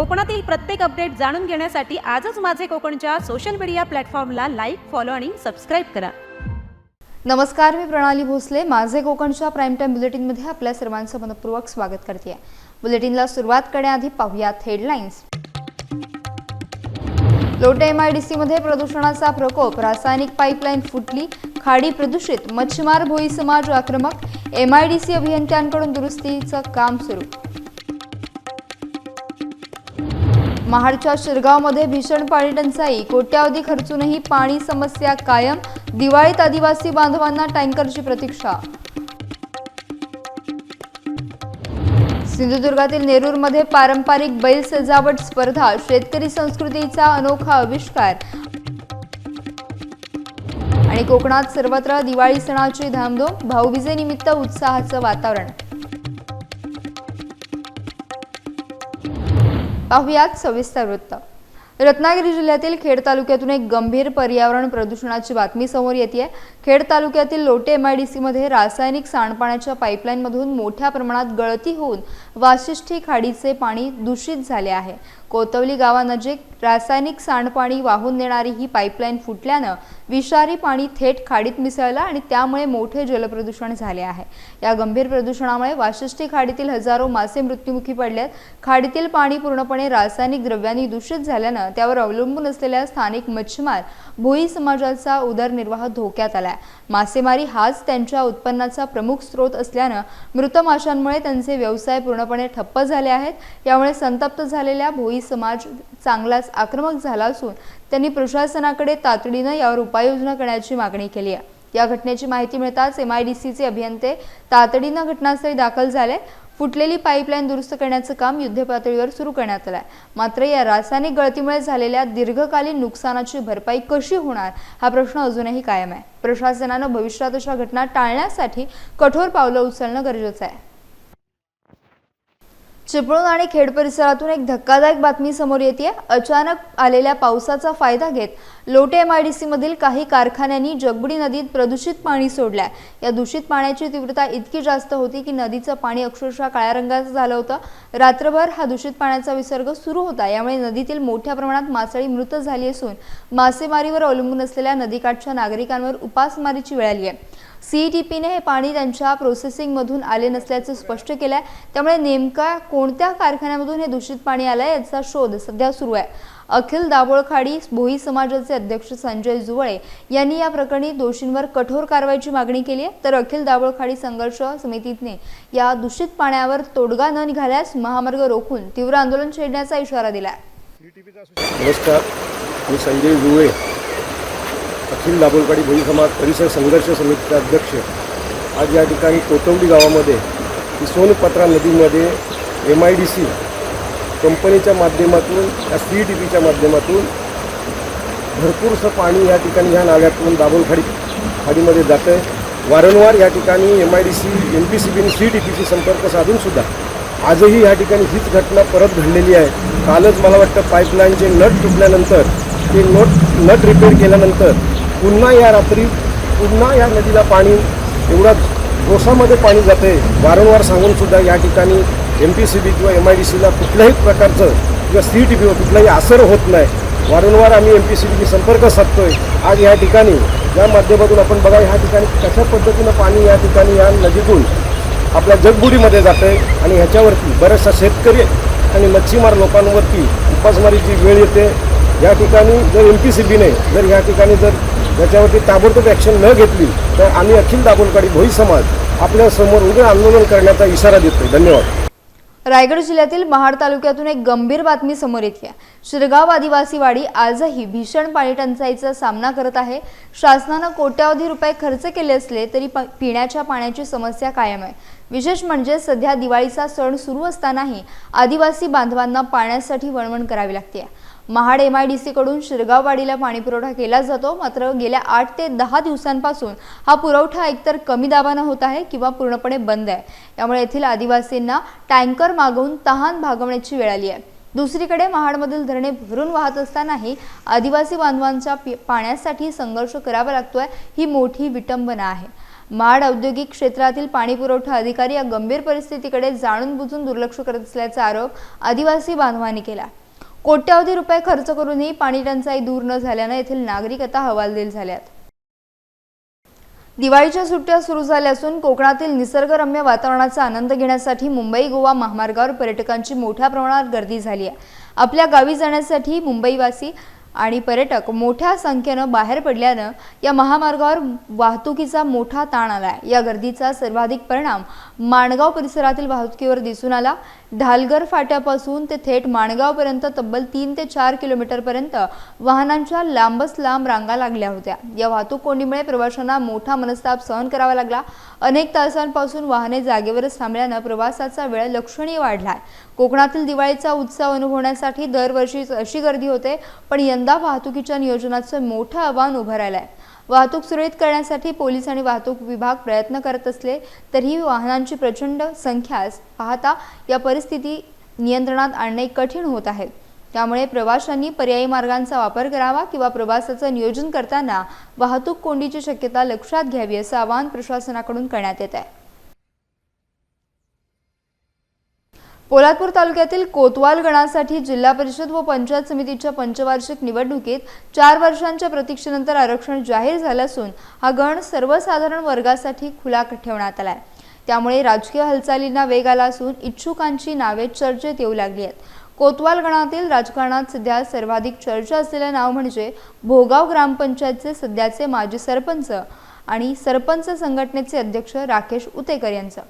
कोकणातील प्रत्येक अपडेट जाणून घेण्यासाठी आजच माझे कोकणच्या सोशल मीडिया प्लॅटफॉर्मला लाईक फॉलो आणि सबस्क्राईब करा. नमस्कार मी प्रणाली भोसले. माझे कोकणच्या प्राईम टाईम बुलेटिनमध्ये आपल्या सर्वांचं मनपूर्वक स्वागत करते. बुलेटिनला सुरुवात करण्याआधी पाहूयात headlines Lote M I D सीमध्ये प्रदूषणाचा प्रकोप. रासायनिक पाईपलाईन फुटली. खाडी प्रदूषित. मच्छीमार भोई समाज आक्रमक. एम आय डी सी अभियंत्यांकडून दुरुस्तीचं काम सुरू. महाडच्या शिरगावमध्ये भीषण पाणी टंचाई. कोट्यावधी खर्चूनही पाणी समस्या कायम. दिवाळीत आदिवासी बांधवांना टँकरची प्रतीक्षा. सिंधुदुर्गातील नेरूरमध्ये पारंपरिक बैल सजावट स्पर्धा. शेतकरी संस्कृतीचा अनोखा आविष्कार. आणि कोकणात सर्वत्र दिवाळी सणाची धामधूम. भाऊबीजेनिमित्त उत्साहाचं वातावरण. पाहुयात सविस्तर वृत्त. रत्नागिरी जिल्ह्यातील खेड तालुक्यातून एक गंभीर पर्यावरण प्रदूषणाची बातमी समोर येते आहे खेड तालुक्यातील लोटे एम आय डी सीमध्ये रासायनिक सांडपाण्याच्या पाईपलाईनमधून मोठ्या प्रमाणात गळती होऊन वाशिष्ठी खाडीचे पाणी दूषित झाले आहे. कोतवली गावानजीक रासायनिक सांडपाणी वाहून नेणारी ही पाईपलाईन फुटल्यानं विषारी पाणी थेट खाडीत मिसळलं आणि त्यामुळे मोठे जलप्रदूषण झाले आहे. या गंभीर प्रदूषणामुळे वाशिष्ठी खाडीतील हजारो मासे मृत्युमुखी पडले आहेत खाडीतील पाणी पूर्णपणे रासायनिक द्रव्यांनी दूषित झाल्यानं त्यावर अवलंबून असलेल्या स्थानिक मच्छीमार भोई समाजाचा उदरनिर्वाह धोक्यात आलाय. मासेमारी हाच त्यांच्या उत्पन्नाचा प्रमुख स्रोत असल्यानं मृत माशांमुळे त्यांचे व्यवसाय पूर्णपणे ठप्प झाले आहेत. यामुळे संतप्त झालेल्या भोई समाज चांगलाच आक्रमक झाला असून त्यांनी प्रशासनाकडे तातडीनं यावर उपाययोजना करण्याची मागणी केली आहे. या घटनेची माहिती मिळताच एम आय डी सीचे अभियंते तातडीनं घटनास्थळी दाखल झाले. फुटलेली पाईपलाईन दुरुस्त करण्याचं काम युद्धपातळीवर सुरू करण्यात आलंय. मात्र या रासायनिक गळतीमुळे झालेल्या दीर्घकालीन नुकसानाची भरपाई कशी होणार हा प्रश्न अजूनही कायम आहे. प्रशासनानं भविष्यात अशा घटना टाळण्यासाठी कठोर पावलं उचलणं गरजेचं आहे. चिपळूण आणि खेड परिसरातून एक धक्कादायक बातमी समोर येते अचानक आलेल्या पावसाचा फायदा घेत लोटे एम आय डी सीमधील काही कारखान्यांनी जगबुडी नदीत प्रदूषित पाणी सोडलंय. या दूषित पाण्याची तीव्रता इतकी जास्त होती की नदीचं पाणी अक्षरशः काळ्या रंगाचं झालं होतं. रात्रभर हा दूषित पाण्याचा विसर्ग सुरू होता. यामुळे नदीतील मोठ्या प्रमाणात मासळी मृत झाली असून मासेमारीवर अवलंबून असलेल्या नदीकाठच्या नागरिकांवर उपासमारीची वेळ आली आहे. सीईटीपीने हे पाणी त्यांच्या प्रोसेसिंगमधून आले नसल्याचं स्पष्ट केलं आहे त्यामुळे नेमका कोणत्या कारखान्यामधून हे दूषित पाणी आलं आहे याचा शोध सध्या सुरू आहे. अखिल दाभोळखाडी भोई समाजाचे अध्यक्ष संजय जुवळे यांनी या प्रकरणी दोषींवर कठोर कारवाईची मागणी केली आहे. तर अखिल दाभोळखाडी संघर्ष समितीने या दूषित पाण्यावर तोडगा न निघाल्यास महामार्ग रोखून तीव्र आंदोलन छेडण्याचा इशारा दिला नमस्कार मी संजय जुळे अखिल दाभोलवाडी भोई समाज परिसर संघर्ष समितीचे अध्यक्ष. आज या ठिकाणी कोतवडी गावामध्ये ही सोनपत्रा नदीमध्ये एम आय डी सी कंपनीच्या माध्यमातून या सी टी पीच्या माध्यमातून भरपूरसं पाणी या ठिकाणी ह्या नाल्यातून दाभोलखाडी खाडीमध्ये जातं आहे वारंवार या ठिकाणी M I D C M P C बीने सी टी पीशी संपर्क साधूनसुद्धा आजही या ठिकाणी हीच घटना परत घडलेली आहे. कालच मला वाटतं पाईपलाईनचे नट तुटल्यानंतर ते नट नट रिपेअर केल्यानंतर पुन्हा या रात्री पुन्हा या नदीला पाणी एवढा डोसामध्ये पाणी जाते. वारंवार सांगूनसुद्धा या ठिकाणी एम पी सी बी किंवा एम आय डी सीला कुठल्याही प्रकारचं किंवा सी टी पीवर कुठलाही असर होत नाही. वारंवार आम्ही एम पी सी बीशी संपर्क साधतोय. आज या ठिकाणी या माध्यमातून आपण बघा ह्या ठिकाणी कशा पद्धतीनं पाणी या ठिकाणी या नदीतून आपल्या जगबुडीमध्ये जातं आहे आणि ह्याच्यावरती बऱ्याचशा शेतकरी आणि मच्छीमार लोकांवरती उपासमारीची वेळ येते. या ठिकाणी जर एम पी सी बीने जर या ठिकाणी जर याच्यावरती ताबडतोब ॲक्शन न घेतली तर आम्ही अखिल दाभोलकाडी भोई समाज आपल्यासमोर उग्र आंदोलन करण्याचा इशारा देतोय. धन्यवाद. रायगड जिल्ह्यातील महाड तालुक्यातून एक गंभीर बातमी समोर येते शिरगाव आदिवासी वाडी आजही भीषण पाणी टंचाईचा सामना करत आहे. शासनानं कोट्यावधी रुपये खर्च केले असले तरी पिण्याच्या पाण्याची समस्या कायम आहे. विशेष म्हणजे सध्या दिवाळीचा सण सुरू असतानाही आदिवासी बांधवांना पाण्यासाठी वणवण करावी लागते. महाड एम आय डी सीकडून शिरगाववाडीला पाणीपुरवठा केला जातो. मात्र गेल्या आठ ते दहा दिवसांपासून हा पुरवठा एकतर कमी दाबानं होत आहे किंवा पूर्णपणे बंद आहे. यामुळे येथील आदिवासींना टँकर मागवून तहान भागवण्याची वेळ आली आहे. दुसरीकडे महाडमधील धरणे भरून वाहत असतानाही आदिवासी बांधवांच्या पाण्यासाठी संघर्ष करावा लागतोय ही मोठी विटंबना आहे. महाड औद्योगिक क्षेत्रातील पाणी पुरवठा अधिकारी या गंभीर परिस्थितीकडे जाणून बुजून दुर्लक्ष करत असल्याचा आरोप आदिवासी बांधवांनी केला. कोट्यावधी रुपये खर्च करूनही पाणी टंचाई दूर न झाल्यानं येथील नागरिक आता हवालदिल झाल्यात. दिवाळीच्या सुट्ट्या सुरू झाल्या असून कोकणातील निसर्गरम्य वातावरणाचा आनंद घेण्यासाठी मुंबई गोवा महामार्गावर पर्यटकांची मोठ्या प्रमाणात गर्दी झाली आहे. आपल्या गावी जाण्यासाठी मुंबईवासी आणि पर्यटक मोठ्या संख्येनं बाहेर पडल्यानं या महामार्गावर वाहतुकीचा मोठा ताण आला आहे या गर्दीचा सर्वाधिक परिणाम माणगाव परिसरातील वाहतुकीवर दिसून आला. ढालगर फाट्यापासून ते थेट माणगावपर्यंत तब्बल तीन ते चार किलोमीटरपर्यंत वाहनांच्या लांबच लांब रांगा लागल्या होत्या. या वाहतूक कोंडीमुळे प्रवाशांना मोठा मनस्ताप सहन करावा लागला. अनेक तासांपासून वाहने जागेवरच थांबल्यानं प्रवासाचा वेळ लक्षणीय वाढला कोकणातील दिवाळीचा उत्सव अनुभवण्यासाठी दरवर्षी अशी गर्दी होते पण यंदा वाहतुकीच्या नियोजनाचं मोठं आव्हान उभं राहिलंय. वाहतूक सुरळीत करण्यासाठी पोलीस आणि वाहतूक विभाग प्रयत्न करत असले तरीही वाहनांची प्रचंड संख्या पाहता या परिस्थिती नियंत्रणात आणणे कठीण होत आहे. त्यामुळे प्रवाशांनी पर्यायी मार्गांचा वापर करावा किंवा प्रवासाचं नियोजन करताना वाहतूक कोंडीची शक्यता लक्षात घ्यावी असं आवाहन प्रशासनाकडून करण्यात येत आहे. पोलादपूर तालुक्यातील कोतवाल गणासाठी जिल्हा परिषद व पंचायत समितीच्या पंचवार्षिक निवडणुकीत चार वर्षांच्या प्रतीक्षेनंतर आरक्षण जाहीर झालं असून हा गण सर्वसाधारण वर्गासाठी खुला ठेवण्यात आला आहे त्यामुळे राजकीय हालचालींना वेग आला असून इच्छुकांची नावे चर्चेत येऊ लागली आहेत. कोतवाल गणातील राजकारणात सध्या सर्वाधिक चर्चा असलेलं नाव म्हणजे भोगाव ग्रामपंचायतचे सध्याचे माजी सरपंच आणि सरपंच संघटनेचे अध्यक्ष राकेश उतेकर यांचं.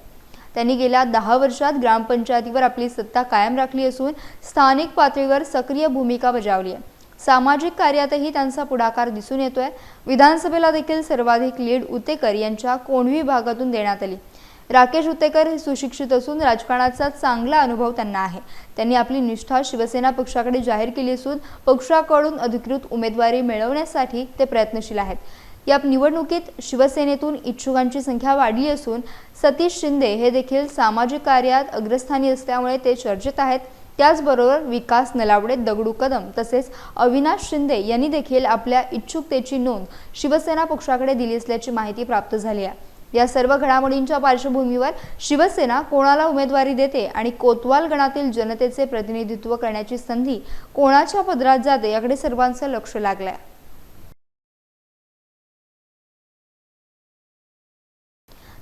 त्यांनी गेल्या दहा वर्षात ग्रामपंचायतीवर आपली सत्ता कायम राखली असून स्थानिक पातळीवर सक्रिय भूमिका बजावली आहे. सामाजिक कार्यातही त्यांचा पुढाकार दिसून येतोय. विधानसभेला देखील सर्वाधिक लीड उतेकर यांच्या कोणवी भागातून देण्यात आली. राकेश उतेकर हे सुशिक्षित असून राजकारणाचा चांगला अनुभव त्यांना आहे. त्यांनी आपली निष्ठा शिवसेना पक्षाकडे जाहीर केली असून पक्षाकडून अधिकृत उमेदवारी मिळवण्यासाठी ते प्रयत्नशील आहेत. या निवडणुकीत शिवसेनेतून इच्छुकांची संख्या वाढली असून सतीश शिंदे हे देखील सामाजिक कार्यात अग्रस्थानी असल्यामुळे ते चर्चेत आहेत. त्याचबरोबर विकास नलावडे दगडू कदम तसेच अविनाश शिंदे यांनी देखील आपल्या इच्छुकतेची नोंद शिवसेना पक्षाकडे दिली असल्याची माहिती प्राप्त झाली आहे. या सर्व घडामोडींच्या पार्श्वभूमीवर शिवसेना कोणाला उमेदवारी देते आणि कोतवाल गणातील जनतेचे प्रतिनिधित्व करण्याची संधी कोणाच्या पदरात जाते याकडे सर्वांचं लक्ष लागलं आहे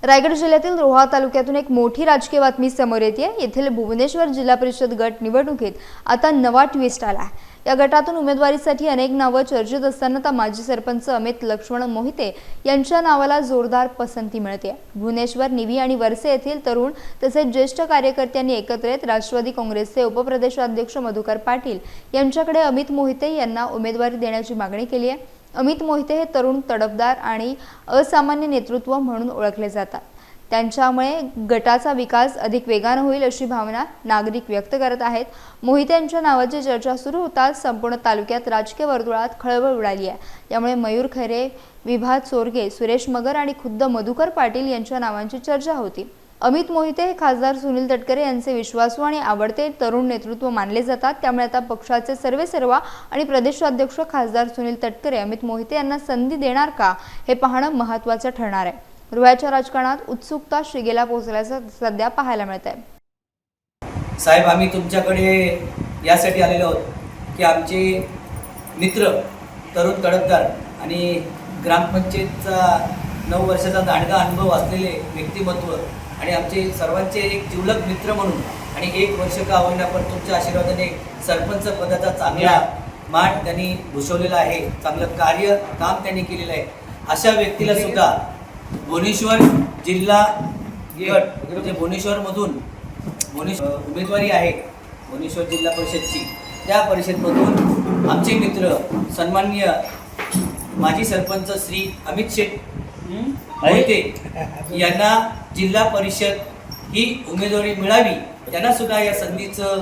रायगड जिल्ह्यातील रोहा तालुक्यातून एक मोठी राजकीय बातमी समोर येते. येथील भुवनेश्वर जिल्हा परिषद गट निवडणुकीत आता नवा ट्विस्ट आला आहे. या गटातून उमेदवारीसाठी अनेक नावं चर्चेत असताना आता माजी सरपंच अमित लक्ष्मण मोहिते यांच्या नावाला जोरदार पसंती मिळते. भुवनेश्वर निवी आणि वरसे येथील तरुण तसेच ज्येष्ठ कार्यकर्त्यांनी एकत्र येत राष्ट्रवादी काँग्रेसचे उपप्रदेशाध्यक्ष मधुकर पाटील यांच्याकडे अमित मोहिते यांना उमेदवारी देण्याची मागणी केली आहे. अमित मोहिते हे तरुण तडफदार आणि असामान्य नेतृत्व म्हणून ओळखले जातात. त्यांच्यामुळे गटाचा विकास अधिक वेगानं होईल अशी भावना नागरिक व्यक्त करत आहेत. मोहिते यांच्या नावाची चर्चा सुरू होताच संपूर्ण तालुक्यात राजकीय वर्तुळात खळबळ उडाली आहे. त्यामुळे मयूर खैरे विभात चोरगे सुरेश मगर आणि खुद्द मधुकर पाटील यांच्या नावांची चर्चा होती. अमित मोहिते हे खासदार सुनील तटकरे यांचे विश्वासू आणि आवडते तरुण नेतृत्व मानले जातात. त्यामुळे आता पक्षाचे सर्वे सर्वा आणि प्रदेशाध्यक्ष खासदार सुनील तटकरे अमित मोहिते यांना संधी देणार का हे पाहणं महत्त्वाचं ठरणार आहे. रोह्याच्या राजकारणात उत्सुकता शिगेला पोहोचल्याचं सध्या पाहायला मिळत आहे साहेब आम्ही तुमच्याकडे यासाठी आलेलो आहोत की आमचे मित्र तरुण तडफदार आणि ग्रामपंचायतचा नऊ वर्षाचा दांडगा अनुभव असलेले व्यक्तिमत्व आणि आमचे सर्वांचे एक जिवलग मित्र म्हणून आणि एक वर्ष का होईना पण तुमच्या आशीर्वादाने सरपंच पदाचा चांगला मान त्यांनी भूषवलेला आहे. चांगलं कार्य काम त्यांनी केलेलं आहे. अशा व्यक्तीला सुद्धा भुवनेश्वर जिल्हा गट म्हणजे भुवनेश्वरमधून भुवनेश्वर उमेदवारी आहे भुवनेश्वर जिल्हा परिषदची. त्या परिषदमधून आमचे मित्र सन्माननीय माजी सरपंच श्री अमित शेठ मोहिते यांना जिल्हा परिषद ही उमेदवारी मिळावी त्यांना सुद्धा या संधीचं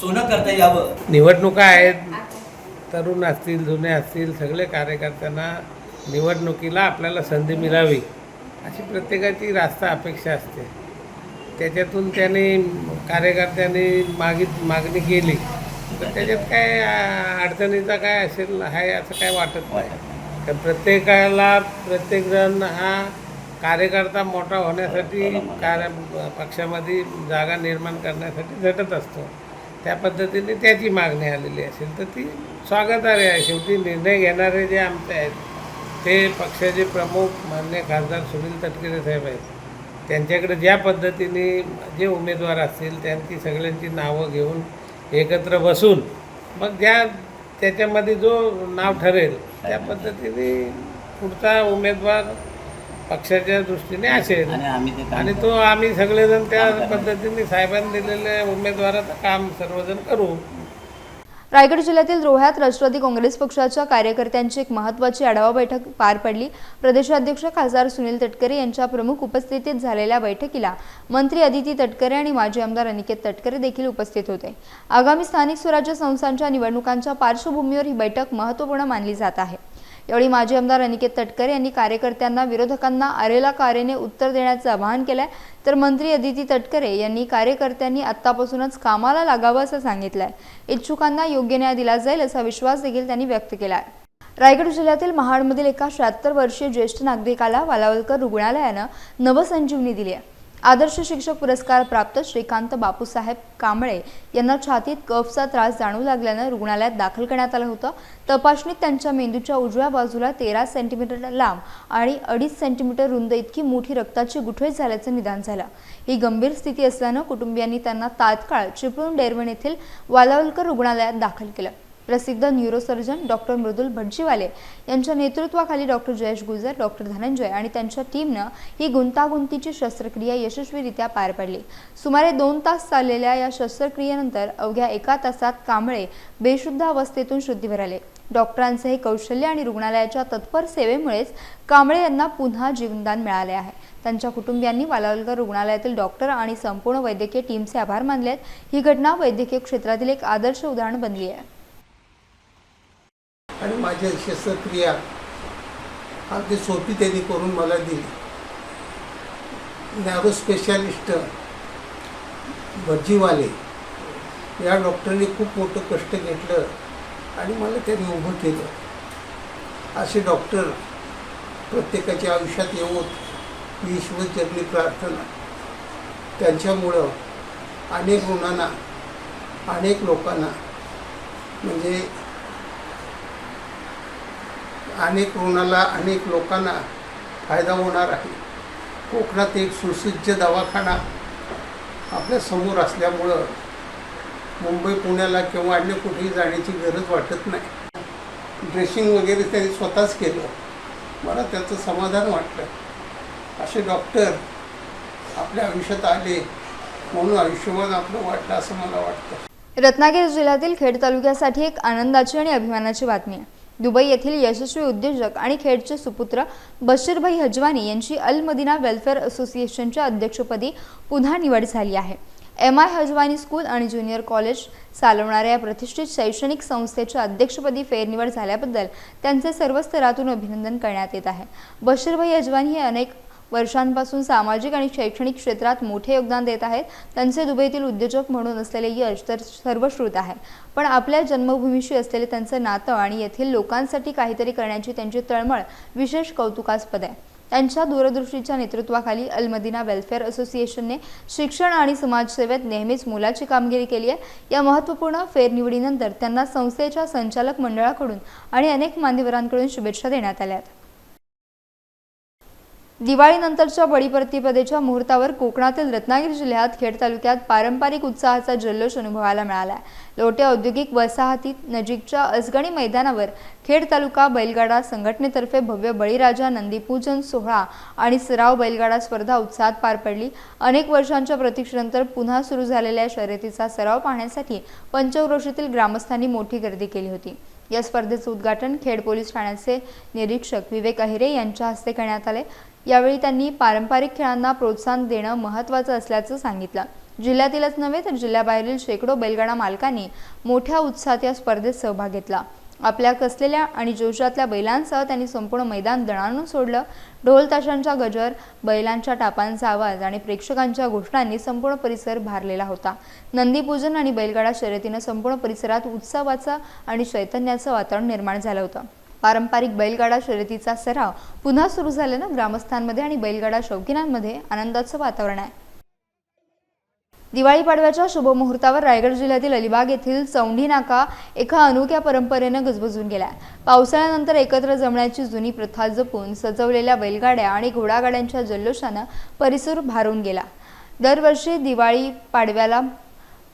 सोनं करता यावं. निवडणुका आहेत तरुण असतील जुने असतील सगळे कार्यकर्त्यांना निवडणुकीला आपल्याला संधी मिळावी अशी प्रत्येकाची रास्ता अपेक्षा असते. त्याच्यातून त्याने कार्यकर्त्यांनी मागित मागणी केली तर त्याच्यात काय अडचणीचा काय असेल आहे असं काय वाटत नाही. तर प्रत्येकाला प्रत्येकजण हा कार्यकर्ता मोठा होण्यासाठी कार्य पक्षामध्ये जागा निर्माण करण्यासाठी झटत असतो. त्या पद्धतीने त्याची मागणी आलेली असेल तर ती स्वागतार्ह आहे. शेवटी निर्णय घेणारे जे आमचे आहेत ते पक्षाचे प्रमुख मान्य खासदार सुनील तटकरे साहेब आहेत. त्यांच्याकडे ज्या पद्धतीने जे उमेदवार असतील त्यांची सगळ्यांची नावं घेऊन एकत्र बसून मग ज्या त्याच्यामध्ये जो नाव ठरेल त्या पद्धतीने पुढचा उमेदवार पक्षाच्या दृष्टीने असेल. आणि आम्ही ते काम आणि तो आम्ही सगळेजण त्या पद्धतीने साहेबांनी दिलेल्या उमेदवाराचं काम सर्वजण करू. रायगड जिल्ह्यातील रोह्यात राष्ट्रवादी काँग्रेस पक्षाच्या कार्यकर्त्यांची एक महत्त्वाची आढावा बैठक पार पडली. प्रदेशाध्यक्ष खासदार सुनील तटकरे यांच्या प्रमुख उपस्थितीत झालेल्या बैठकीला मंत्री अदिती तटकरे आणि माजी आमदार अनिकेत तटकरे देखील उपस्थित होते. आगामी स्थानिक स्वराज्य संस्थांच्या निवडणुकांच्या पार्श्वभूमीवर ही बैठक महत्त्वपूर्ण मानली जात आहे. यावेळी माजी आमदार अनिकेत तटकरे यांनी कार्यकर्त्यांना विरोधकांना आरेला कारेने उत्तर देण्याचं आवाहन केलंय. तर मंत्री अदिती तटकरे यांनी कार्यकर्त्यांनी आत्तापासूनच कामाला लागावं असं सांगितलंय. इच्छुकांना योग्य न्याय दिला जाईल असा विश्वास देखील त्यांनी व्यक्त केला आहे रायगड जिल्ह्यातील महाडमधील एका शहात्तर वर्षीय ज्येष्ठ नागरिकाला वालावलकर रुग्णालयानं नवसंजीवनी दिली आहे. आदर्श शिक्षक पुरस्कार प्राप्त श्रीकांत बापूसाहेब कांबळे यांना छातीत कफचा त्रास जाणू लागल्यानं रुग्णालयात दाखल करण्यात आलं होतं. तपासणीत त्यांच्या मेंदूच्या उजव्या बाजूला तेरा सेंटीमीटर लांब आणि अडीच सेंटीमीटर रुंद इतकी मोठी रक्ताची गुठळी झाल्याचं निदान झालं. ही गंभीर स्थिती असल्यानं कुटुंबियांनी त्यांना तात्काळ चिपळूण डेरवण येथील वालावलकर रुग्णालयात दाखल केलं. प्रसिद्ध न्यूरोसर्जन डॉक्टर मृदुल भटजीवाले यांच्या नेतृत्वाखाली डॉक्टर जयेश गुजर डॉक्टर धनंजय आणि त्यांच्या टीमनं ही गुंतागुंतीची शस्त्रक्रिया यशस्वीरित्या पार पडली. सुमारे दोन तास चाललेल्या या शस्त्रक्रियेनंतर अवघ्या एका तासात कांबळे बेशुद्ध अवस्थेतून शुद्धीवर आले डॉक्टरांचे हे कौशल्य आणि रुग्णालयाच्या तत्पर सेवेमुळेच कांबळे यांना पुन्हा जीवनदान मिळाले आहे. त्यांच्या कुटुंबियांनी वालावलकर रुग्णालयातील डॉक्टर आणि संपूर्ण वैद्यकीय टीमचे आभार मानले आहेत ही घटना वैद्यकीय क्षेत्रातील एक आदर्श उदाहरण बनली आहे. आणि माझ्या शस्त्रक्रिया अगदी सोपी त्यांनी करून मला दिली. नॅरो स्पेशालिस्ट भज्जीवाले या डॉक्टरने खूप मोठं कष्ट घेतलं आणि मला त्यांनी उभं केलं. असे डॉक्टर प्रत्येकाच्या आयुष्यात येऊन ही ईश्वरचरणी प्रार्थना त्यांच्यामुळं अनेक रुग्णांना अनेक लोकांना म्हणजे अनेक रुग्णाला अनेक लोकांना फायदा होणार आहे. कोकणात एक सुसज्ज दवाखाना आपल्यासमोर असल्यामुळं मुंबई पुण्याला किंवा अन्य कुठेही जाण्याची गरज वाटत नाही. ड्रेसिंग वगैरे त्यांनी स्वतःच केलं. मला त्याचं समाधान वाटलं. असे डॉक्टर आपल्या आयुष्यात आले म्हणून आयुष्यमान आपलं वाटलं असं मला वाटतं. रत्नागिरी जिल्ह्यातील खेड तालुक्यासाठी एक आनंदाची आणि अभिमानाची बातमी आहे. दुबई येथील यशस्वी उद्योजक आणि खेडचे सुपुत्र बशीरभाई हजवानी यांची अल मदिना वेलफेअर असोसिएशनच्या अध्यक्षपदी पुन्हा निवड झाली आहे. एम आय हजवानी स्कूल आणि ज्युनियर कॉलेज चालवणाऱ्या या प्रतिष्ठित शैक्षणिक संस्थेच्या अध्यक्षपदी फेरनिवड झाल्याबद्दल त्यांचे सर्व स्तरातून अभिनंदन करण्यात येत आहे. बशीरभाई हजवानी हे अनेक वर्षांपासून सामाजिक आणि शैक्षणिक क्षेत्रात मोठे योगदान देत आहेत. त्यांचे दुबईतील उद्योजक म्हणून असलेले यश तर सर्वश्रुत आहे. पण आपल्या जन्मभूमीशी असलेले त्यांचं नातं आणि येथील लोकांसाठी काहीतरी करण्याची त्यांची तळमळ विशेष कौतुकास्पद आहे. त्यांच्या दूरदृष्टीच्या नेतृत्वाखाली अलमदिना वेलफेअर असोसिएशनने शिक्षण आणि समाजसेवेत नेहमीच मोलाची कामगिरी केली आहे. या महत्त्वपूर्ण फेरनिवडीनंतर त्यांना संस्थेच्या संचालक मंडळाकडून आणि अनेक मान्यवरांकडून शुभेच्छा देण्यात आल्या आहेत. दिवाळीनंतरच्या बळीप्रतिपदेच्या मुहूर्तावर कोकणातील रत्नागिरी जिल्ह्यात खेड तालुक्यात पारंपरिक उत्साहाचा जल्लोष अनुभवायला मिळाला लोटे औद्योगिक वसाहतीत नजीकच्या असगणी मैदानावर खेड तालुका बैलगाडा संघटनेतर्फे भव्य बळीराजा नंदीपूजन सोहळा आणि सराव बैलगाडा स्पर्धा उत्साहात पार पडली. अनेक वर्षांच्या प्रतीक्षेनंतर पुन्हा सुरू झालेल्या शर्यतीचा सराव पाहण्यासाठी पंचक्रोशीतील ग्रामस्थांनी मोठी गर्दी केली होती. या स्पर्धेचं उद्घाटन खेड पोलीस ठाण्याचे निरीक्षक विवेक अहिरे यांच्या हस्ते करण्यात आले. यावेळी त्यांनी पारंपरिक खेळांना प्रोत्साहन देणं महत्त्वाचं असल्याचं सांगितलं. जिल्ह्यातीलच नव्हे तर जिल्ह्याबाहेरील शेकडो बैलगाडा मालकांनी मोठ्या उत्साहात या स्पर्धेत सहभाग घेतला. आपल्या कसलेल्या आणि जोशातल्या बैलांसह त्यांनी संपूर्ण मैदान दणाणून सोडलं. ढोल ताशांचा गजर बैलांच्या टापांचा आवाज आणि प्रेक्षकांच्या घोषणांनी संपूर्ण परिसर भारलेला होता. नंदीपूजन आणि बैलगाडा शर्यतीनं संपूर्ण परिसरात उत्सवाचं आणि चैतन्याचं वातावरण निर्माण झालं होतं. पारंपरिक बैलगाडा शर्यतीचा सराव पुन्हा सुरू झाल्यानं ग्रामस्थांमध्ये आणि बैलगाडा शौकीनांमध्ये आनंदाचं वातावरण आहे. दिवाळी पाडव्याच्या शुभमुहूर्तावर रायगड जिल्ह्यातील अलिबाग येथील चौंडी नाका एका अनोख्या परंपरेनं गजबजून गेलाय. पावसाळ्यानंतर एकत्र जमण्याची जुनी प्रथा जपून सजवलेल्या बैलगाड्या आणि घोडागाड्यांच्या जल्लोषानं परिसर भारून गेला. दरवर्षी दिवाळी पाडव्याला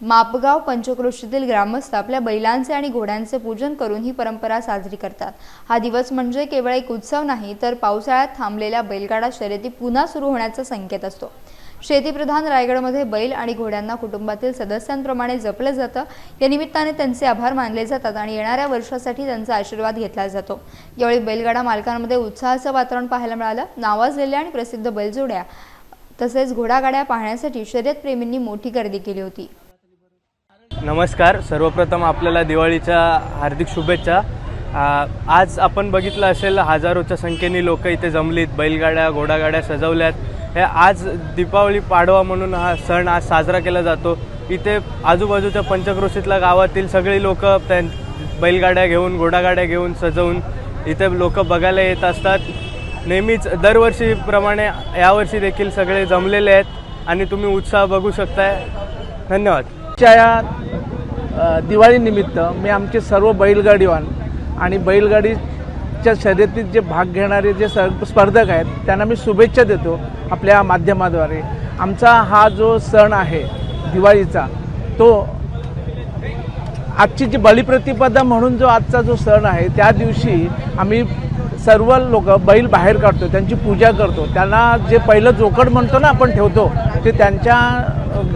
मापगाव पंचक्रोशीतील ग्रामस्थ आपल्या बैलांचे आणि घोड्यांचे पूजन करून ही परंपरा साजरी करतात. हा दिवस म्हणजे केवळ एक उत्सव नाही तर पावसाळ्यात थांबलेल्या बैलगाडा शर्यती पुन्हा सुरू होण्याचा संकेत असतो. शेतीप्रधान रायगडमध्ये बैल आणि घोड्यांना कुटुंबातील सदस्यांप्रमाणे जपलं जातं. या निमित्ताने त्यांचे आभार मानले जातात आणि येणाऱ्या वर्षासाठी त्यांचा आशीर्वाद घेतला जातो. यावेळी बैलगाडा मालकांमध्ये उत्साहाचं वातावरण पाहायला मिळालं. नावाजलेल्या आणि प्रसिद्ध बैलजोड्या तसेच घोडागाड्या पाहण्यासाठी शर्यतप्रेमींनी मोठी गर्दी केली होती. नमस्कार. सर्वप्रथम आपल्याला दिवाळीच्या हार्दिक शुभेच्छा. आज आपण बघितलं असेल हजारोच्या संख्येने लोक इथे जमलीत. बैलगाड्या घोडागाड्या सजवल्यात. हे आज दीपावली पाडवा म्हणून हा सण आज साजरा केला जातो. इथे आजूबाजूच्या पंचक्रोशीतल्या गावातील सगळी लोक त्या बैलगाड्या घेऊन घोडागाड्या घेऊन सजवून इथे लोक बघायला येत असतात. नेहमीच दरवर्षीप्रमाणे यावर्षी देखील सगळे जमलेले आहेत आणि तुम्ही उत्साह बघू शकताय. धन्यवाद. च्या या दिवाळीनिमित्त मी आमचे सर्व बैलगाडीवान आणि बैलगाडीच्या शर्यतीत जे भाग घेणारे जे स- स्पर्धक आहेत त्यांना मी शुभेच्छा देतो आपल्या माध्यमाद्वारे. आमचा हा जो सण आहे दिवाळीचा तो आजची जी बलिप्रतिपदा म्हणून जो आजचा जो सण आहे त्या दिवशी आम्ही सर्व लोक बैल बाहेर काढतो त्यांची पूजा करतो. त्यांना जे पहिलं जोकड म्हणतो ना आपण ठेवतो ते त्यांच्या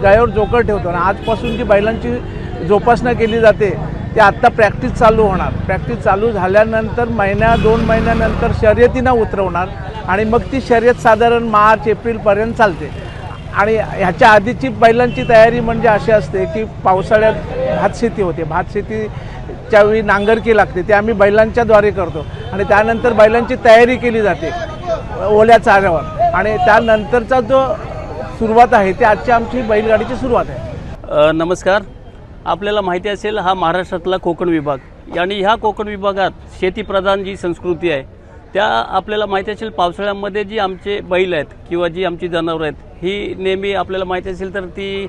गायावर जोकड ठेवतो. आणि आजपासून जी बैलांची जोपासना केली जाते ते आत्ता प्रॅक्टिस चालू होणार. प्रॅक्टिस चालू झाल्यानंतर महिन्या दोन महिन्यानंतर शर्यतीनं उतरवणार आणि मग ती शर्यत साधारण मार्च एप्रिलपर्यंत चालते. आणि ह्याच्या आधीची बैलांची तयारी म्हणजे अशी असते की पावसाळ्यात भातशेती होते. भातशेतीच्या वेळी नांगरकी लागते ते आम्ही बैलांच्याद्वारे करतो. आणि त्यानंतर बैलांची तयारी केली जाते ओल्या चाऱ्यावर. आणि त्यानंतरचा जो सुरुवात आहे ते आजची आमची बैलगाडीची सुरुवात आहे. नमस्कार. आपल्याला माहिती असेल हा महाराष्ट्रातला कोकण विभाग. आणि ह्या कोकण विभागात शेतीप्रधान जी संस्कृती आहे त्या आपल्याला माहिती असेल पावसाळ्यामध्ये जी आमचे बैल आहेत किंवा जी आमची जनावरं आहेत ही नेहमी आपल्याला माहिती असेल तर ती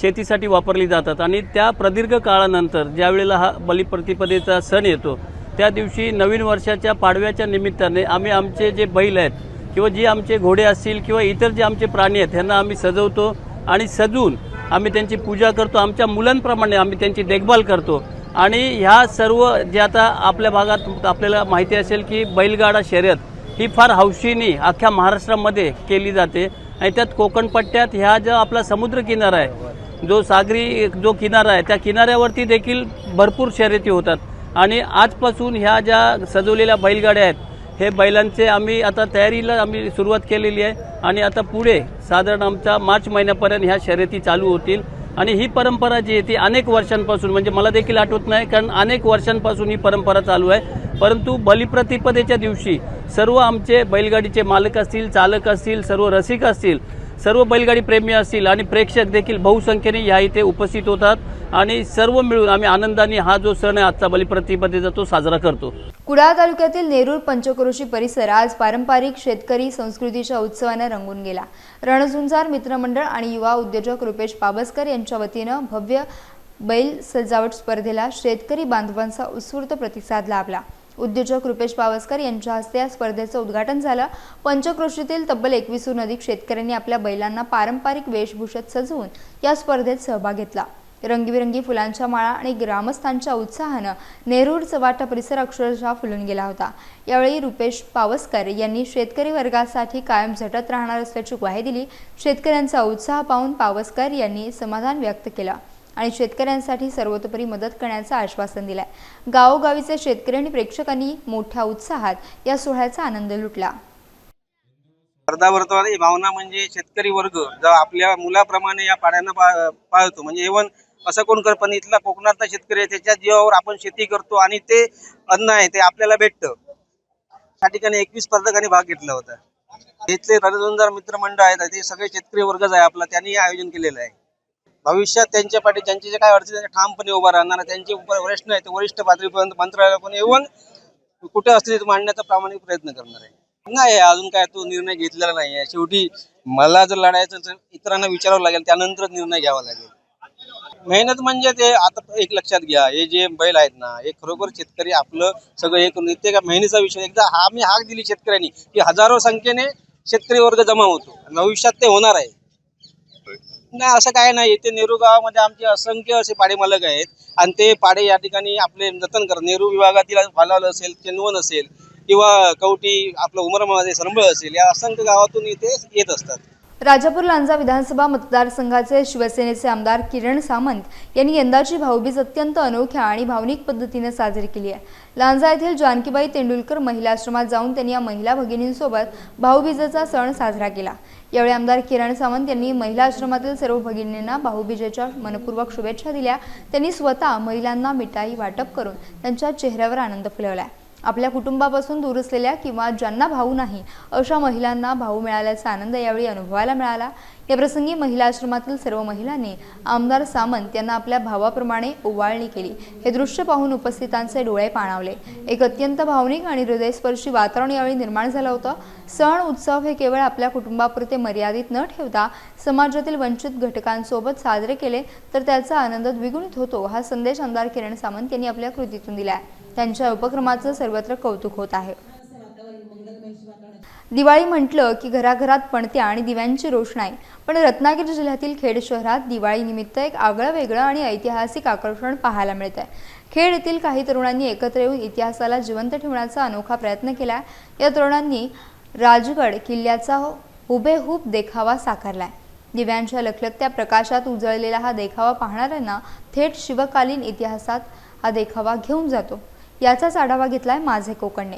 शेतीसाठी वापरली जातात. आणि त्या प्रदीर्घ काळानंतर ज्यावेळेला हा बलिप्रतिपदेचा सण येतो त्या दिवशी नवीन वर्षाच्या पाडव्याच्या निमित्ताने आम्ही आमचे जे बैल आहेत किंवा जे आमचे घोडे असतील किंवा इतर जे आमचे प्राणी आहेत ह्यांना आम्ही सजवतो आणि सजवून आम्ही त्यांची पूजा करतो आमच्या मुलांप्रमाणे आम्ही त्यांची देखभाल करतो. आणि ह्या सर्व जे आता आपल्या भागात आपल्याला माहिती असेल की बैलगाडा शर्यत ही फार हौशीनी अख्ख्या महाराष्ट्रामध्ये केली जाते. आणि त्यात कोकणपट्ट्यात ह्या जो आपला समुद्र किनारा आहे जो सागरी जो किनारा आहे त्या किनाऱ्यावरती देखील भरपूर शर्यती होतात. आणि आजपासून ह्या ज्या सजवलेल्या बैलगाड्या आहेत हे बैलांचे आम्ही आता तयारीला आम्ही सुरुवात केलेली आहे. आणि आता पुढे साधारण आमचा मार्च महिन्यापर्यंत ह्या शर्यती चालू होतील. आणि ही परंपरा जी आहे ती अनेक वर्षांपासून म्हणजे मला देखील आठवत नाही कारण अनेक वर्षांपासून ही परंपरा चालू आहे. परंतु बलिप्रतिपदेच्या दिवशी सर्व आमचे बैलगाडीचे मालक असतील चालक असतील सर्व रसिक असतील सर्व बैलगाडी प्रेमी असतील आणि प्रेक्षक देखील बहुसंख्येने ह्या इथे उपस्थित होतात. आणि सर्व मिळून आम्ही आनंदाने हा जो सण आहे आजचा बलिप्रतिपदेचा तो साजरा करतो. कुडाळ तालुक्यातील नेरूर पंचक्रोशी परिसर आज पारंपरिक शेतकरी संस्कृतीच्या उत्सवाने रंगून गेला. रणझुंजार मित्रमंडळ आणि युवा उद्योजक रुपेश पाबसकर यांच्या वतीनं भव्य बैल सजावट स्पर्धेला शेतकरी बांधवांचा उत्स्फूर्त प्रतिसाद लाभला. उद्योजक रुपेश पावसकर यांच्या हस्ते या स्पर्धेचं उद्घाटन झालं. पंचक्रोशीतील तब्बल एकवीसहून अधिक शेतकऱ्यांनी आपल्या बैलांना पारंपरिक वेशभूषेत सजवून या स्पर्धेत सहभाग घेतला. रंगीबिरंगी फुलांच्या माळा आणि ग्रामस्थांच्या उत्साहानं नेरूर चवाटा परिसर अक्षरशः फुलून गेला होता. यावेळी रुपेश पावसकर यांनी शेतकरी वर्गासाठी कायम झटत राहणार असल्याची ग्वाही दिली. शेतकऱ्यांचा उत्साह पाहून पावसकर यांनी समाधान व्यक्त केलं आणि शेतकऱ्यांसाठी सर्वतोपरी मदत करण्याचं आश्वासन दिलंय. गावोगावीचे शेतकरी आणि प्रेक्षकांनी मोठ्या उत्साहात या सोहळ्याचा आनंद लुटला. वर्धावर्तवाद भावना म्हणजे शेतकरी वर्ग जो आपल्या मुलाप्रमाणे या पाड्यांना पा- पाळतो. म्हणजे इव्हन असं कोण कर पण इथला कोकणातला शेतकरी आहे त्याच्या जीवावर आपण शेती करतो आणि ते अन्न आहे ते आपल्याला भेटतं. त्या ठिकाणी एकवीस स्पर्धकांनी भाग घेतला होता. इथले रणधुंदार मित्रमंडळ आहेत ते सगळे शेतकरी वर्गच आहे आपला त्यांनी हे आयोजन केलेलं आहे. भविष्यात त्यांच्या पाठी त्यांचे जे काय अडचणी आहेत, ठामपणे उभा राहणार त्यांचे वरिष्ठ आहे ते वरिष्ठ पातळीपर्यंत मंत्रालयापर्यंत येऊन कुठे असले ते मांडण्याचा प्रामाणिक प्रयत्न करणार आहे. नाही अजून काय तो निर्णय घेतलेला नाही आहे. शेवटी मला जर लढायचं तर इतरांना विचारावं लागेल त्यानंतरच निर्णय घ्यावा लागेल. मेहनत म्हणजे ते आता एक लक्षात घ्या हे जे बैल आहेत ना हे खरोखर शेतकरी आपलं सगळं एक ते का? मेहनतीचा विषय एकदा हा मी हाक दिली शेतकऱ्यांनी की हजारो संख्येने शेतकरी वर्ग जमा होतो. भविष्यात ते होणार आहे. नाही असं काय नाही. ते नेहरू गावामध्ये आमचे असंख्य असे पाडे मालक आहेत. आणि ते पाडे या ठिकाणी आपले जतन करत नेहरू विभागातील फालावलं असेल चेनवन असेल किंवा कवटी आपलं उमरमध्ये सरंबळ असेल या असंख्य गावातून इथे येत असतात. राजापूर लांजा विधानसभा मतदारसंघाचे शिवसेनेचे आमदार किरण सामंत यांनी यंदाची भाऊबीज अत्यंत अनोख्या आणि भावनिक पद्धतीने साजरी केली आहे. लांजा येथील जानकीबाई तेंडुलकर महिला आश्रमात जाऊन त्यांनी या महिला भगिनींसोबत भाऊबीजेचा सण साजरा केला. यावेळी आमदार किरण सावंत यांनी महिला आश्रमातील सर्व भगिनींना भाऊबीजेच्या मनपूर्वक शुभेच्छा दिल्या. त्यांनी स्वतः महिलांना मिठाई वाटप करून त्यांच्या चेहऱ्यावर आनंद फुलवला आपल्या कुटुंबापासून दूर असलेल्या किंवा ज्यांना भाऊ नाही अशा महिलांना भाऊ मिळाल्याचा आनंद यावेळी अनुभवायला मिळाला. या प्रसंगी महिला आश्रमातील सर्व महिलांनी आमदार सामंत यांना आपल्या भावाप्रमाणे ओवाळणी केली. हे दृश्य पाहून उपस्थितांचे डोळे पाणावले. एक अत्यंत भावनिक आणि हृदयस्पर्शी वातावरण यावेळी निर्माण झालं होतं. सण उत्सव हे केवळ आपल्या कुटुंबापुरते मर्यादित न ठेवता समाजातील वंचित घटकांसोबत साजरे केले तर त्याचा आनंद द्विगुणित होतो हा संदेश आमदार किरण सामंत यांनी आपल्या कृतीतून दिला आहे त्यांच्या उपक्रमाचं सर्वत्र कौतुक होत आहे. दिवाळी म्हटलं की घराघरात पणत्या आणि दिव्यांची रोषणाई. पण रत्नागिरी जिल्ह्यातील खेड शहरात दिवाळीनिमित्त एक आगळं वेगळं आणि ऐतिहासिक आकर्षण पाहायला मिळत आहे खेड येथील काही तरुणांनी एकत्र येऊन इतिहासाला जिवंत ठेवण्याचा अनोखा प्रयत्न केला. या तरुणांनी राजगड किल्ल्याचा हुबेहूब देखावा साकारला आहे दिव्यांच्या लखलखत्या प्रकाशात उजळलेला हा देखावा पाहणाऱ्यांना थेट शिवकालीन इतिहासात हा देखावा घेऊन जातो. याचाच आढावा घेतलाय माझे कोकणने.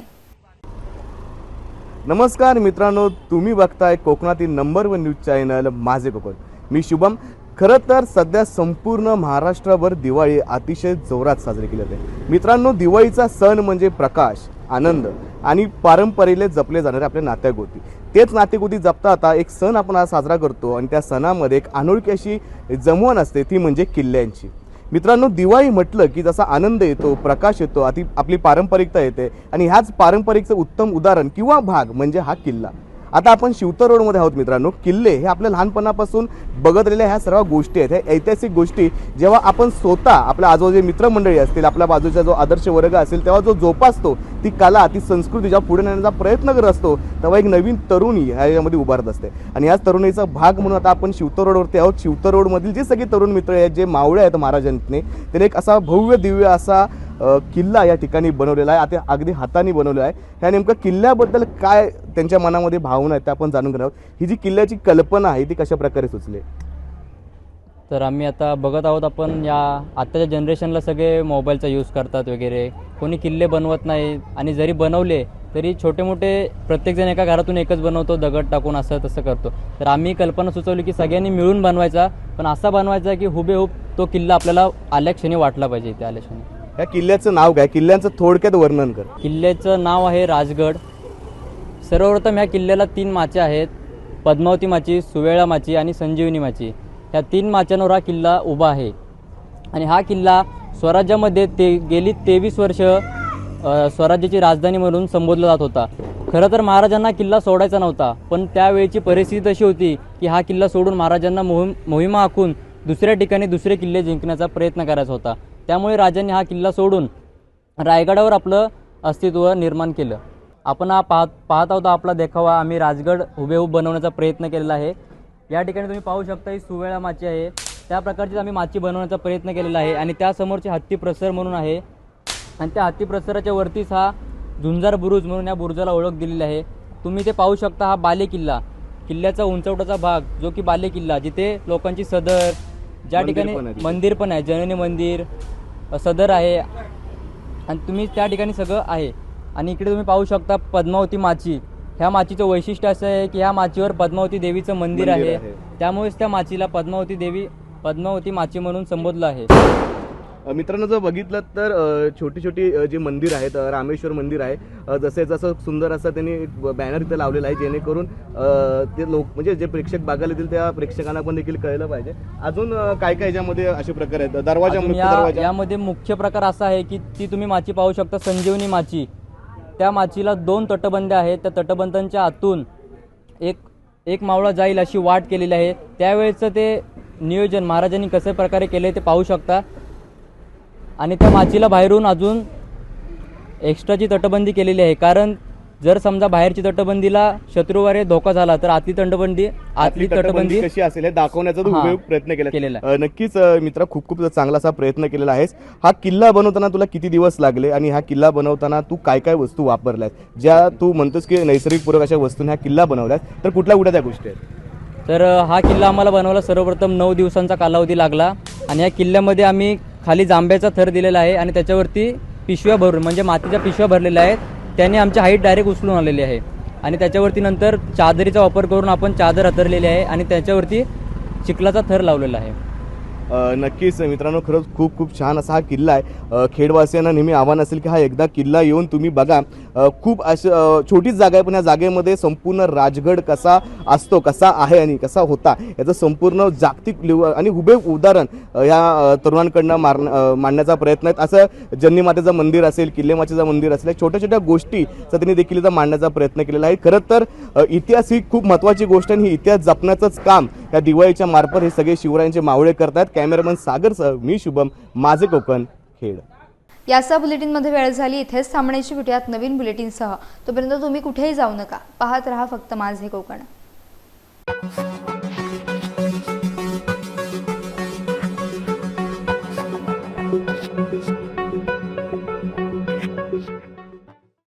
नमस्कार मित्रांनो तुम्ही बघताय कोकणातील नंबर वन न्यूज चॅनल माझे कोकण. मी शुभम. खरं तर सध्या संपूर्ण महाराष्ट्रभर दिवाळी अतिशय जोरात साजरी केली जाते. मित्रांनो दिवाळीचा सण म्हणजे प्रकाश आनंद आणि पारंपरेने जपले जाणारे आपल्या नात्यागोती. तेच नातेगोती जपता आता एक सण आपण आज साजरा करतो आणि त्या सणामध्ये एक अनोळखी अशी जमवण असते ती म्हणजे किल्ल्यांची. मित्रांनो दिवाळी म्हटलं की जसा आनंद येतो प्रकाश येतो अति आपली पारंपरिकता येते. आणि ह्याच पारंपरिकचं उत्तम उदाहरण किंवा भाग म्हणजे हा किल्ला. आता आपण शिवतर रोडमध्ये आहोत मित्रांनो. किल्ले हे आपल्या लहानपणापासून बघत राहिलेल्या ह्या सर्व गोष्टी आहेत. ह्या ऐतिहासिक गोष्टी जेव्हा आपण स्वतः आपल्या आजूबाजूचे मित्रमंडळी असतील आपल्या बाजूचा जो आदर्श वर्ग असेल तेव्हा जो जोपासतो ती कला ती संस्कृती जेव्हा पुढे नेण्याचा प्रयत्न करत असतो तेव्हा एक नवीन तरुणी ह्याच्यामध्ये उभारत असते. आणि याच तरुणीचा भाग म्हणून आता आपण शिवतर रोडवरती आहोत. शिवतर रोडमधील जे सगळे तरुण मित्र आहेत जे मावळे आहेत महाराजांनी त्याने एक असा भव्य दिव्य असा किल्ला या ठिकाणी बनवलेला आहे. आता अगदी हाताने बनवलेला आहे. ह्या नेमकं किल्ल्याबद्दल काय त्यांच्या मनामध्ये भावना आहेत त्या आपण जाणून घेणार आहोत. ही जी किल्ल्याची कल्पना आहे ती कशा प्रकारे सुचली? तर आम्ही आता बघत आहोत आपण या आत्ताच्या जनरेशनला सगळे मोबाईलचा यूज करतात वगैरे. कोणी किल्ले बनवत नाही आणि जरी बनवले तरी छोटे मोठे प्रत्येकजण एका घरातून एकच बनवतो दगड टाकून असं तसं करतो. तर आम्ही कल्पना सुचवली की सगळ्यांनी मिळून बनवायचा पण असा बनवायचा की हुबेहूब तो किल्ला आपल्याला आल्या क्षणी वाटला पाहिजे इथे आल्या क्षणी. या किल्ल्याचं नाव काय? किल्ल्यांचं थोडक्यात वर्णन कर. किल्ल्याचं नाव आहे राजगड. सर्वप्रथम ह्या किल्ल्याला तीन माचे आहेत. पद्मावती माची सुवेळा माची आणि संजीवनी माची. ह्या तीन माच्यांवर हा किल्ला उभा आहे. आणि हा किल्ला स्वराज्यामध्ये ते गेली तेवीस वर्ष स्वराज्याची राजधानी म्हणून संबोधला जात होता. खरं तर महाराजांना किल्ला सोडायचा नव्हता पण त्यावेळची परिस्थिती अशी होती की हा किल्ला सोडून महाराजांना मोहीम मोहिमा आखून दुसऱ्या ठिकाणी दुसरे किल्ले जिंकण्याचा प्रयत्न करायचा होता. त्यामुळे राजांनी हा किल्ला सोडून रायगडावर आपलं अस्तित्व निर्माण केलं. आपण हा पाहत पाहत आहोत आपला देखावा. आम्ही राजगड हुबेहूब बनवण्याचा प्रयत्न केलेला आहे. या ठिकाणी तुम्ही पाहू शकता ही सुवेळा माची आहे. त्या प्रकारचीच आम्ही माची बनवण्याचा प्रयत्न केलेला आहे आणि त्यासमोरचे हत्ती प्रसर म्हणून आहे. आणि त्या हत्ती प्रसराच्या वरतीच हा झुंजार बुरुज म्हणून या बुरुजाला ओळख दिलेली आहे. तुम्ही ते पाहू शकता हा बाले किल्ला. किल्ल्याचा उंचवटाचा भाग जो की बाले किल्ला जिथे लोकांची सदर ज्या ठिकाणी. मंदिर पण आहे जननी मंदिर सदर आहे. आणि तुम्ही त्या ठिकाणी सगळं आहे. आणि इकडे तुम्ही पाहू शकता पद्मावती माची. ह्या माचीचं वैशिष्ट्य असं आहे की ह्या माचीवर पद्मावती देवीचं मंदिर आहे. त्यामुळेच त्या माचीला पद्मावती देवी पद्मावती माची म्हणून संबोधलं आहे. मित्रांनो जर बघितलं तर छोटी छोटी जे मंदिर आहेत रामेश्वर मंदिर आहे जसे जसं सुंदर असं त्यांनी बॅनर इथं लावलेला आहे जेणेकरून ते लोक म्हणजे जे प्रेक्षक बघायला येतील त्या प्रेक्षकांना पण देखील कळलं पाहिजे. अजून काय काय याच्यामध्ये असे प्रकार आहेत? दरवाजा? यामध्ये मुख्य प्रकार असा आहे की ती तुम्ही माची पाहू शकता संजीवनी माची. त्या माचीला दोन तटबंद्या आहेत. त्या तटबंधांच्या आतून एक एक मावळा जाईल अशी वाट केलेली आहे. त्यावेळेचं ते नियोजन महाराजांनी कशा प्रकारे केले ते पाहू शकता. आणि त्या माचीला बाहेरून अजून एक्स्ट्राची तटबंदी केलेली आहे. कारण जर समजा बाहेरची तटबंदीला शत्रूवारे धोका झाला तर आतली तटबंदी आतली तटबंदी कशी असेल हे दाखवण्याचा तू उपयोग प्रयत्न केला केलेला नक्कीच मित्रा खूप खूप चांगला असा प्रयत्न केलेला आहेस. हा किल्ला बनवताना तुला किती दिवस लागले आणि हा किल्ला बनवताना तू काय काय वस्तू वापरल्यास? ज्या तू म्हणतोस की नैसर्गिक पूरक अशा वस्तूंनी हा किल्ला बनवल्यास तर कुठल्या कुठल्या त्या गोष्टी आहेत? तर हा किल्ला आम्हाला बनवायला सर्वप्रथम नऊ दिवसांचा कालावधी लागला आणि या किल्ल्यामध्ये आम्ही खाली जांभ्याचा थर दिलेला आहे आणि त्याच्यावरती पिशव्या भरून म्हणजे मातीच्या पिशव्या भरलेल्या आहेत. त्याने आमची हाईट डायरेक्ट उचलून आलेली आहे. आणि त्याच्यावरती नंतर चादरीचा वापर करून आपण चादर हातरलेली आहे आणि त्याच्यावरती चिखलाचा थर लावलेला आहे. नक्कीच मित्रांनो खरंच खूप खूप छान असा हा किल्ला आहे. खेडवासियांना नेहमी आव्हान असेल की हा एकदा किल्ला येऊन तुम्ही बघा. खूप अशी छोटीच जागा आहे पण या जागेमध्ये संपूर्ण राजगड कसा असतो कसा आहे आणि कसा होता याचं संपूर्ण जागतिक लेव आणि हुबे उदाहरण या तरुणांकडनं मार मांडण्याचा प्रयत्न आहेत. असं जन्नी मातेचं मंदिर असेल किल्लेमातेचं मंदिर असेल छोट्या छोट्या गोष्टी त्यांनी देखील इथं मांडण्याचा प्रयत्न केलेला आहे. खरं तर इतिहास ही खूप महत्त्वाची गोष्ट आहे आणि ही इतिहास जपण्याचंच काम या दिवाळीच्या मार्फत हे सगळे शिवरायांचे मावळे करतात कॅमेरामन सागरसह मी शुभम माझे कोकण खेड. याचा बुलेटिनमध्ये वेळ झाली. इथेच थांबण्याची भेटूयात नवीन बुलेटिनसह. तोपर्यंत तुम्ही कुठेही जाऊ नका. पाहत रहा फक्त माझे कोकण.